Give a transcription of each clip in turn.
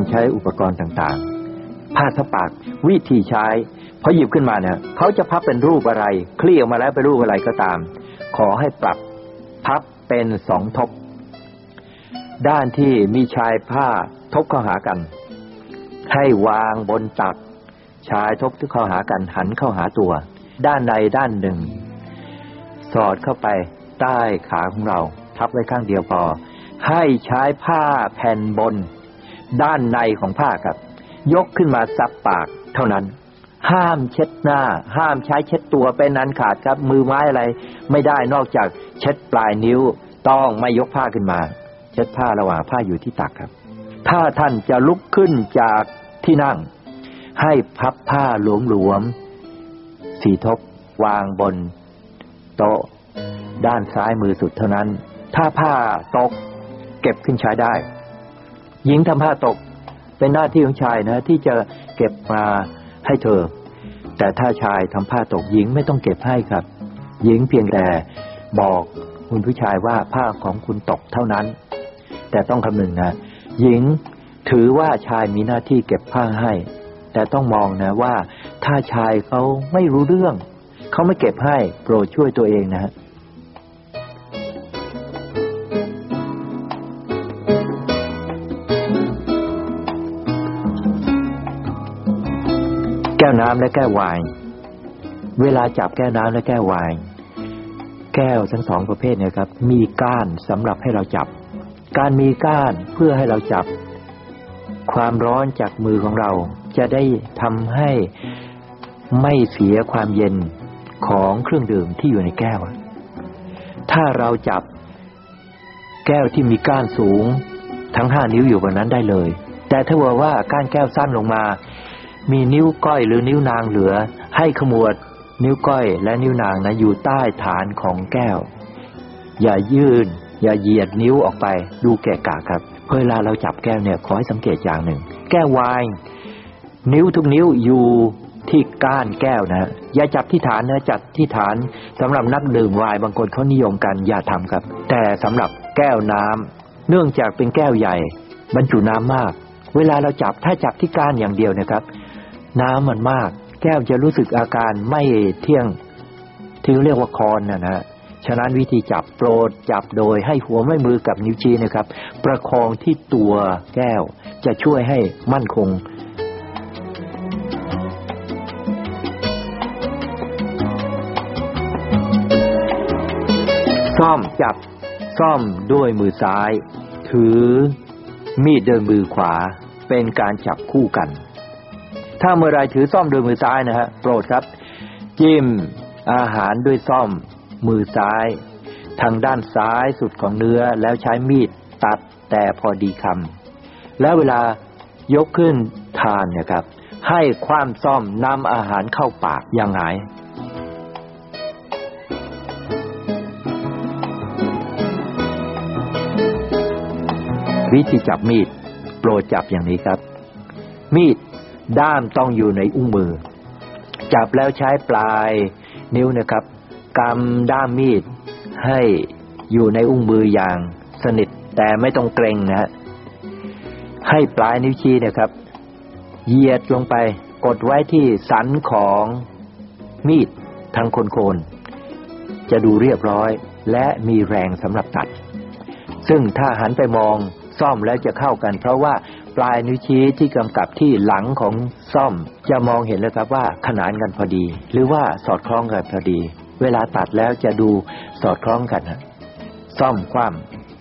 การใช้อุปกรณ์ต่างๆ ผ้าทับปากวิธีใช้พอหยิบขึ้นมาเนี่ยเขาจะพับเป็นรูปอะไร คลี่ออกมาแล้วเป็นรูปอะไรก็ตาม ขอให้ปรับพับเป็นสองทบ ด้านที่มีชายผ้าทบเข้าหากัน ให้วางบนตัก ชายทบที่เข้าหากันหันเข้าหาตัว ด้านในด้านหนึ่ง สอดเข้าไปใต้ขาของเรา ทับไว้ข้างเดียวพอ ให้ใช้ผ้าแผ่นบน ด้านในของผ้าครับ ยกขึ้นมาซับปากเท่านั้น ห้ามเช็ดหน้า ห้ามใช้เช็ดตัวเป็นนันขาดครับ มือไม้อะไร ไม่ได้นอกจากเช็ดปลายนิ้วต้องไม่ยกผ้าขึ้นมา เช็ดผ้าระหว่างผ้าอยู่ที่ตักครับ ถ้าท่านจะลุกขึ้นจากที่นั่ง ให้พับผ้าหลวมๆสีทบวางบนโต๊ะด้านซ้ายมือสุดเท่านั้น ถ้าผ้าตกเก็บขึ้นใช้ได้ หญิงทำผ้าตกเป็นหน้าที่ของชายนะ ที่จะเก็บมาให้เธอ แต่ถ้าชายทำผ้าตกหญิงไม่ต้องเก็บให้ครับ หญิงเพียงแต่บอกคุณผู้ชายว่าผ้าของคุณตกเท่านั้น แต่ต้องคำนึงนะหญิงถือว่าชายมีหน้าที่เก็บผ้าให้ แต่ต้องมองนะว่า ถ้าชายเขาไม่รู้เรื่อง เขาไม่เก็บให้โปรดช่วยตัวเองนะฮะ วน้ำและแก้วไวน์เวลาจับแก้วน้ำและแก้วไวน์แก้วทั้งสองประเภทเนี่ยครับ มีก้านสำหรับให้เราจับ การมีก้านเพื่อให้เราจับ ความร้อนจากมือของเรา จะได้ทำให้ไม่เสียความเย็นของเครื่องดื่มที่อยู่ในแก้ว ถ้าเราจับแก้วที่มีก้านสูงทั้งห้านิ้วอยู่บนนั้นได้เลย แต่ถ้าว่าว่าก้านแก้วสั้นลงมา มีนิ้วก้อยหรือนิ้วนางเหลือ ให้ขมวด นิ้วก้อยและนิ้วนางนะอยู่ใต้ฐานของแก้ว อย่ายื่น อย่าเหยียดนิ้วออกไป ดูแกะกะครับเวลาเราจับแก้วเนี่ยขอให้สังเกตอย่างหนึ่ง แก้ววายนิ้วทุกนิ้วอยู่ที่ก้านแก้วนะอย่าจับที่ฐานนะจัดที่ฐานสำหรับนักดื่มไวน์บางคนเขานิยมกันอย่าทำครับ แต่สำหรับแก้วน้ำเนื่องจากเป็นแก้วใหญ่ บรรจุน้ำมาก เวลาเราจับถ้าจับที่ก้านอย่างเดียวนะครับ น้ำมันมาก แก้วจะรู้สึกอาการไม่เที่ยง ที่เรียกว่าคอนนะนะฉะนั้นวิธีจับโปรดจับโดยให้หัวไม่มือกับนิ้วชี้นะครับ ประคองที่ตัวแก้วจะช่วยให้มั่นคงซ่อมจับซ่อมด้วยมือซ้าย ถือมีดโดยมือขวาเป็นการจับคู่กัน ถ้าเมื่อไรถือซ่อมโดยมือซ้ายนะฮะโปรดครับ จิ้มอาหารด้วยซ่อมมือซ้าย ทางด้านซ้ายสุดของเนื้อแล้วใช้มีดตัดแต่พอดีคำแล้วเวลายกขึ้นทานเนี่ยครับ ให้ความซ่อมนำอาหารเข้าปากยังไงวิธีจับมีด โปรดจับอย่างนี้ครับ มีด ด้ามต้องอยู่ในอุ้งมือ จับแล้วใช้ปลายนิ้วนะครับกำด้ามมีดให้อยู่ในอุ้งมืออย่างสนิทแต่ไม่ต้องเกรงนะฮะให้ปลายนิ้วชี้นะครับเหยียดลงไปกดไว้ที่สันของมีดทางโคนๆจะดูเรียบร้อยและมีแรงสำหรับตัด ซึ่งถ้าหันไปมองซ่อมแล้วจะเข้ากัน เพราะว่า ปลายนิ้วชี้ที่กำกับที่หลังของซ่อม จะมองเห็นแล้วครับว่าขนานกันพอดี หรือว่าสอดคล้องกันพอดี เวลาตัดแล้วจะดูสอดคล้องกันฮะซ่อมคว่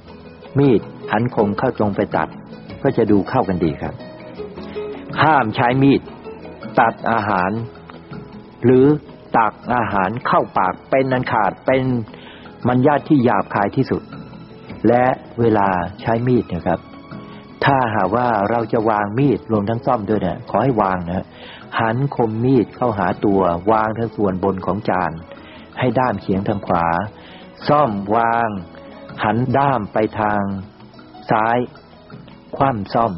ำมีดหันคมเข้าตรงไปตัด ก็จะดูเข้ากันดีครับ ห้ามใช้มีด ตัดอาหาร หรือตักอาหารเข้าปากเป็นนันขาดเป็นมันญาติที่หยาบคายที่สุด และเวลาใช้มีดนะครับ ถ้าหากว่าเราจะวางมีดรวมทั้งซ่อมด้วยเนี่ยขอให้วางนะหันคมมีดเข้าหาตัว วางทั้งส่วนบนของจาน ให้ด้ามเฉียงทางขวา ซ่อมวาง หันด้ามไปทาง ซ้าย คว่ำซ่อม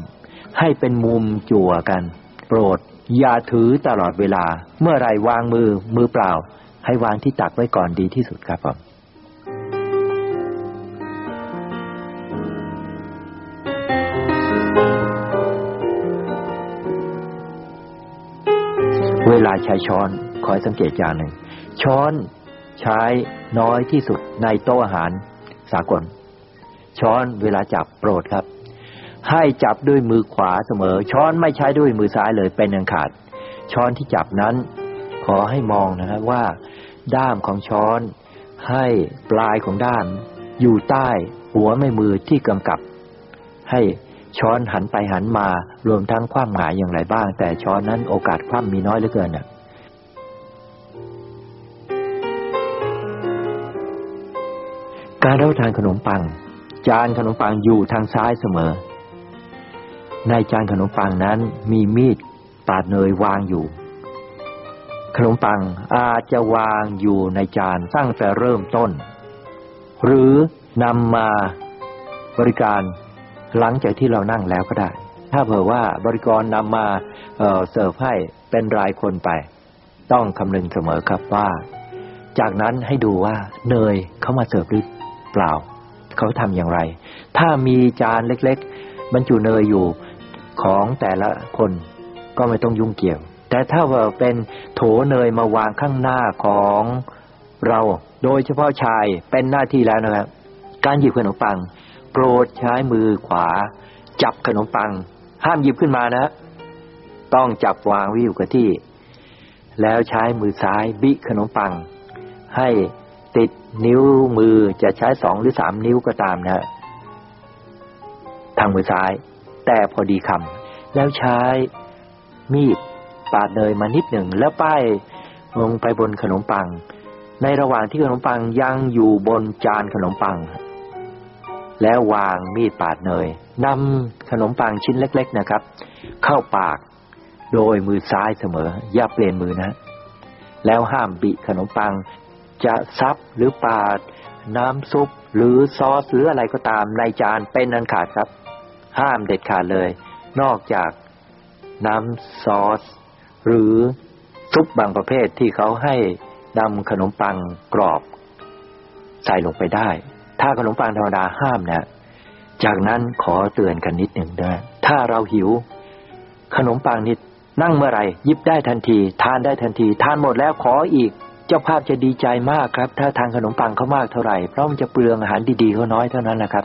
ให้เป็นมุมจั่วกัน โปรด อย่าถือตลอดเวลา เมื่อไรวางมือมือเปล่า ให้วางที่ตักไว้ก่อนดีที่สุดครับผม เวลาใช้ช้อนคอยสังเกตอย่างหนึ่ง ช้อนใช้น้อยที่สุดในโต๊ะอาหารสากล ช้อนเวลาจับโปรดครับ ให้จับด้วยมือขวาเสมอ ช้อนไม่ใช้ด้วยมือซ้ายเลยเป็นอันขาด ช้อนที่จับนั้น ขอให้มองนะครับว่า ด้ามของช้อน ให้ปลายของด้าม อยู่ใต้หัวแม่มือที่กำกับ ให้ ช้อนหันไปหันมารวมทั้งความหมายอย่างไรบ้าง แต่ช้อนนั้นโอกาสคว่ำมีน้อยเหลือเกินน่ะการรับทานขนมปัง จานขนมปังอยู่ทางซ้ายเสมอ ในจานขนมปังนั้นมีมีดปาดเนยวางอยู่ ขนมปังอาจจะวางอยู่ในจานตั้งแต่เริ่มต้น หรือนำมาบริการ หลังจากที่เรานั่งแล้วก็ได้ ถ้าเผื่อว่าบริกรนำมาเเสิร์ฟให้เป็นรายคนไป ต้องคำนึงเสมอครับว่า จากนั้นให้ดูว่าเนยเขามาเสิร์ฟหรือเปล่า เขาทำอย่างไร ถ้ามีจานเล็กๆ บรรจุเนยอยู่ของแต่ละคนก็ไม่ต้องยุ่งเกี่ยว แต่ถ้าว่าเป็นโถเนยมาวางข้างหน้าของเรา โดยเฉพาะชายเป็นหน้าที่แล้วนะครับ การหยิบขนมปัง โปรดใช้มือขวา จับขนมปัง ห้ามหยิบขึ้นมานะ ต้องจับวางไว้อยู่กับที่ แล้วใช้มือซ้ายบิขนมปัง ให้ติดนิ้วมือจะใช้สองหรือสามนิ้วก็ตามนะทางมือซ้าย แต่พอดีคำแล้วใช้มีดปาดเนยมานิดหนึ่งแล้วป้ายลงไปบนขนมปัง ในระหว่างที่ขนมปังยังอยู่บนจานขนมปัง แล้ววางมีดปาดเนยนำขนมปังชิ้นเล็ก ๆนะครับ เข้าปากโดยมือซ้ายเสมอ อย่าเปลี่ยนมือนะ แล้วห้ามบิขนมปัง จะซับหรือปาด น้ำซุปหรือซอสหรืออะไรก็ตามในจานเป็นอันขาดครับ ห้ามเด็ดขาดเลย นอกจากน้ำซอส หรือซุปบางประเภทที่เขาให้นำขนมปังกรอบ ใส่ลงไปได้ ถ้าขนมปังธรรมดาห้ามนะ จากนั้นขอเตือนกันนิดหนึ่งนะถ้าเราหิว ขนมปังนิดนั่งเมื่อไหร่ยิบได้ทันที ทานได้ทันที ทานหมดแล้วขออีก เจ้าภาพจะดีใจมากครับ ถ้าทานขนมปังเขามากเท่าไหร่เพราะมันจะเปลืองอาหารดีๆเขาน้อยเท่านั้นนะครับ